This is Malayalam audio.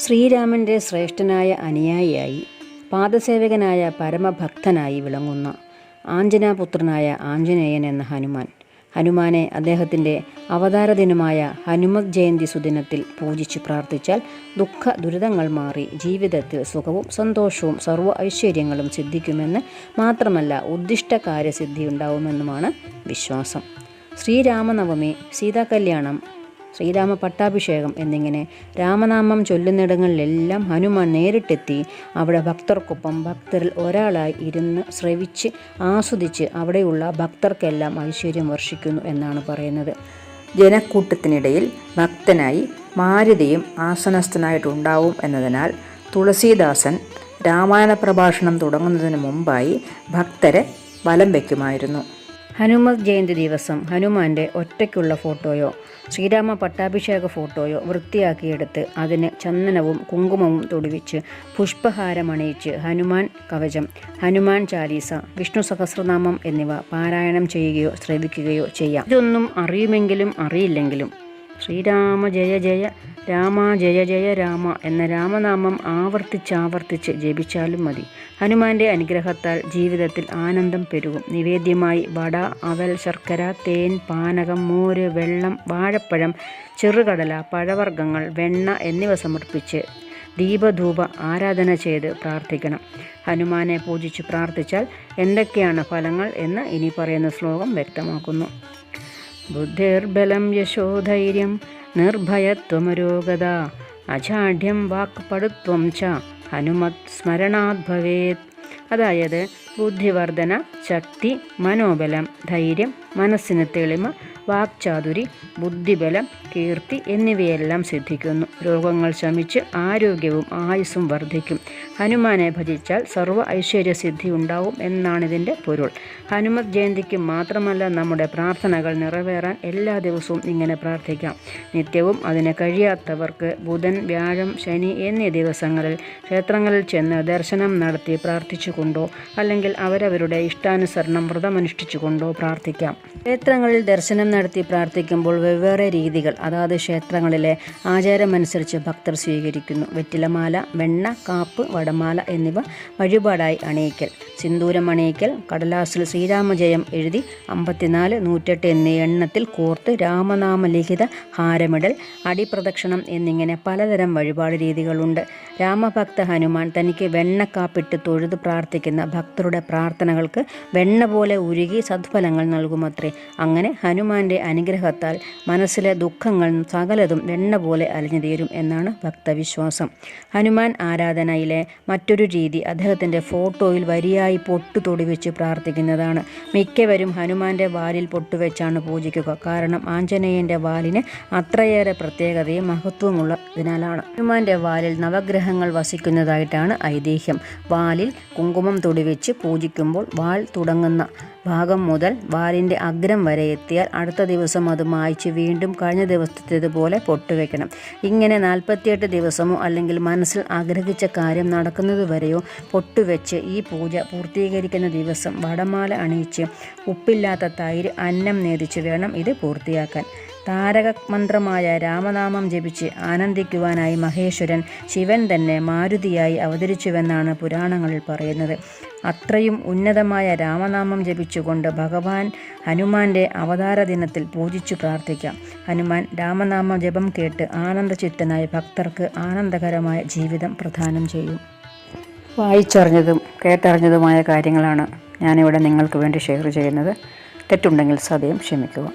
ശ്രീരാമന്റെ ശ്രേഷ്ഠനായ അനുയായിയായി പാദസേവകനായ പരമഭക്തനായി വിളങ്ങുന്ന ആഞ്ജനാപുത്രനായ ആഞ്ജനേയൻ എന്ന ഹനുമാൻ. ഹനുമാനെ അദ്ദേഹത്തിന്റെ അവതാര ദിനമായ ഹനുമത് ജയന്തി സുദിനത്തിൽ പൂജിച്ച് പ്രാർത്ഥിച്ചാൽ ദുഃഖ ദുരിതങ്ങൾ മാറി ജീവിതത്തിൽ സുഖവും സന്തോഷവും സർവ ഐശ്വര്യങ്ങളും സിദ്ധിക്കുമെന്ന് മാത്രമല്ല ഉദ്ദിഷ്ട കാര്യസിദ്ധി ഉണ്ടാവുമെന്നുമാണ് വിശ്വാസം. ശ്രീരാമനവമി സീതാകല്യാണം ശ്രീരാമ പട്ടാഭിഷേകം എന്നിങ്ങനെ രാമനാമം ചൊല്ലുന്നിടങ്ങളിലെല്ലാം ഹനുമാൻ നേരിട്ടെത്തി. അവിടെ ഭക്തർക്കൊപ്പം ഭക്തരിൽ ഒരാളായി ഇരുന്ന് ശ്രവിച്ച് ആസ്വദിച്ച് അവിടെയുള്ള ഭക്തർക്കെല്ലാം ഐശ്വര്യം വർഷിക്കുന്നു എന്നാണ് പറയുന്നത്. ജനക്കൂട്ടത്തിനിടയിൽ ഭക്തനായി മാരുതിയും ആസനസ്ഥനായിട്ടുണ്ടാവും എന്നതിനാൽ തുളസീദാസൻ രാമായണ പ്രഭാഷണം തുടങ്ങുന്നതിന് മുമ്പായി ഭക്തരെ വലം വയ്ക്കുമായിരുന്നു. ഹനുമത് ജയന്തി ദിവസം ഹനുമാന്റെ ഒറ്റയ്ക്കുള്ള ഫോട്ടോയോ ശ്രീരാമ പട്ടാഭിഷേക ഫോട്ടോയോ വൃത്തിയാക്കിയെടുത്ത് അതിന് ചന്ദനവും കുങ്കുമവും തൊടുവിച്ച് പുഷ്പഹാരമണിയിച്ച് ഹനുമാൻ കവചം ഹനുമാൻ ചാലീസ വിഷ്ണു സഹസ്രനാമം എന്നിവ പാരായണം ചെയ്യുകയോ ശ്രവിക്കുകയോ ചെയ്യാം. ഇതൊന്നും അറിയുമെങ്കിലും അറിയില്ലെങ്കിലും ശ്രീരാമ ജയ ജയ രാമ ജയ ജയ രാമ എന്ന രാമനാമം ആവർത്തിച്ചാവർത്തിച്ച് ജപിച്ചാലും മതി. ഹനുമാന്റെ അനുഗ്രഹത്താൽ ജീവിതത്തിൽ ആനന്ദം പെരുകും. നിവേദ്യമായി വട അവൽ ശർക്കര തേൻ പാനകം മോര് വെള്ളം വാഴപ്പഴം ചെറുകടല പഴവർഗങ്ങൾ വെണ്ണ എന്നിവ സമർപ്പിച്ച് ദീപധൂപ ആരാധന ചെയ്ത് പ്രാർത്ഥിക്കണം. ഹനുമാനെ പൂജിച്ച് പ്രാർത്ഥിച്ചാൽ എന്തൊക്കെയാണ് ഫലങ്ങൾ എന്ന് ഇനി പറയുന്ന ശ്ലോകം വ്യക്തമാക്കുന്നു. ബുദ്ധിർബലം യശോധൈര്യം നിർഭയത്വമരോഗത. അജാഢ്യം വാക്പടുത്വം ച. ഹനുമത് സ്മരണാത് ഭവേത്. അതായത് ബുദ്ധിവർധന ശക്തി മനോബലം ധൈര്യം മനസ്സിന് തെളിമ വാക്ചാതുരി ബുദ്ധിബലം കീർത്തി എന്നിവയെല്ലാം സിദ്ധിക്കുന്നു രോഗങ്ങൾ ശമിച്ച് ആരോഗ്യവും ആയുസ്സും വർദ്ധിക്കും. ഹനുമാനെ ഭജിച്ചാൽ സർവ ഐശ്വര്യ സിദ്ധി ഉണ്ടാവും എന്നാണ് ഇതിന്റെ പൊരുൾ. ഹനുമത് ജയന്തിക്ക് മാത്രമല്ല നമ്മുടെ പ്രാർത്ഥനകൾ നിറവേറാൻ എല്ലാ ദിവസവും ഇങ്ങനെ പ്രാർത്ഥിക്കാം. നിത്യവും അതിന് കഴിയാത്തവർക്ക് ബുധൻ വ്യാഴം ശനി എന്നീ ദിവസങ്ങളിൽ ക്ഷേത്രങ്ങളിൽ ചെന്ന് ദർശനം നടത്തി പ്രാർത്ഥിച്ചുകൊണ്ടോ അല്ലെങ്കിൽ അവരവരുടെ ഇഷ്ടാനുസരണം വ്രതമനുഷ്ഠിച്ചുകൊണ്ടോ പ്രാർത്ഥിക്കാം. ക്ഷേത്രങ്ങളിൽ ദർശനം നടത്തി പ്രാർത്ഥിക്കുമ്പോൾ വെവ്വേറെ രീതികൾ അതാത് ക്ഷേത്രങ്ങളിലെ ആചാരമനുസരിച്ച് ഭക്തർ സ്വീകരിക്കുന്നു. വെറ്റിലമാല വെണ്ണ കാപ്പ് വടമാല എന്നിവ വഴിപാടായി അണിയിക്കൽ. സിന്ദൂരം അണിയിക്കൽ കടലാസിൽ ശ്രീരാമജയം എഴുതി അമ്പത്തിനാല് നൂറ്റെട്ട് എന്നീ എണ്ണത്തിൽ കോർത്ത് രാമനാമ ലിഖിത ഹാരമിടൽ അടിപ്രദക്ഷിണം എന്നിങ്ങനെ പലതരം വഴിപാട് രീതികളുണ്ട്. രാമഭക്ത ഹനുമാൻ തനിക്ക് വെണ്ണക്കാപ്പിട്ട് തൊഴുത് പ്രാർത്ഥിക്കുന്ന ഭക്തരുടെ പ്രാർത്ഥനകൾക്ക് വെണ്ണ പോലെ ഉരുകി സദ്ഫലങ്ങൾ നൽകുമത്രേ. അങ്ങനെ ഹനുമാന്റെ അനുഗ്രഹത്താൽ മനസ്സിലെ ദുഃഖങ്ങൾ സകലതും വെണ്ണ പോലെ അലിഞ്ഞു തീരും എന്നാണ് ഭക്തവിശ്വാസം. ഹനുമാൻ ആരാധനയിലെ മറ്റൊരു രീതി അദ്ദേഹത്തിന്റെ ഫോട്ടോയിൽ വരിയായി പൊട്ടു തൊടിവെച്ച് പ്രാർത്ഥിക്കുന്നതാണ്. മിക്കവരും ഹനുമാന്റെ വാലിൽ പൊട്ടുവെച്ചാണ് പൂജിക്കുക. കാരണം ആഞ്ജനേയന്റെ വാലിന് അത്രയേറെ പ്രത്യേകതയും മഹത്വമുള്ളതിനാലാണ്. ഹനുമാന്റെ വാലിൽ നവഗ്രഹങ്ങൾ വസിക്കുന്നതായിട്ടാണ് ഐതിഹ്യം. വാലിൽ കുങ്കുമം തൊടിവെച്ച് പൂജിക്കുമ്പോൾ വാൽ തുടങ്ങുന്ന ഭാഗം മുതൽ വാലിന്റെ അഗ്രം വരെ എത്തിയാൽ അടുത്ത ദിവസം അത് മായ്ച്ച് വീണ്ടും കഴിഞ്ഞ ദിവസത്തേതുപോലെ പൊട്ടുവെക്കണം. ഇങ്ങനെ നാൽപ്പത്തിയെട്ട് ദിവസമോ അല്ലെങ്കിൽ മനസ്സിൽ ആഗ്രഹിച്ച കാര്യം നടക്കുന്നതുവരെയോ പൊട്ടുവെച്ച് ഈ പൂജ പൂർത്തീകരിക്കുന്ന ദിവസം വടമാല അണിയിച്ച് ഉപ്പില്ലാത്ത തൈര് അന്നം നേതിച്ച് വേണം ഇത് പൂർത്തിയാക്കാൻ. താരക മന്ത്രമായ രാമനാമം ജപിച്ച് ആനന്ദിക്കുവാനായി മഹേശ്വരൻ ശിവൻ തന്നെ മാരുതിയായി അവതരിച്ചുവെന്നാണ് പുരാണങ്ങളിൽ പറയുന്നത്. അത്രയും ഉന്നതമായ രാമനാമം ജപിച്ചുകൊണ്ട് ഭഗവാൻ ഹനുമാന്റെ അവതാര ദിനത്തിൽ പൂജിച്ചു പ്രാർത്ഥിക്കാം. ഹനുമാൻ രാമനാമ ജപം കേട്ട് ആനന്ദചിത്തനായ ഭക്തർക്ക് ആനന്ദകരമായ ജീവിതം പ്രദാനം ചെയ്യും. വായിച്ചറിഞ്ഞതും കേട്ടറിഞ്ഞതുമായ കാര്യങ്ങളാണ് ഞാനിവിടെ നിങ്ങൾക്ക് വേണ്ടി ഷെയർ ചെയ്യുന്നത്. തെറ്റുണ്ടെങ്കിൽ സദയം ക്ഷമിക്കുക.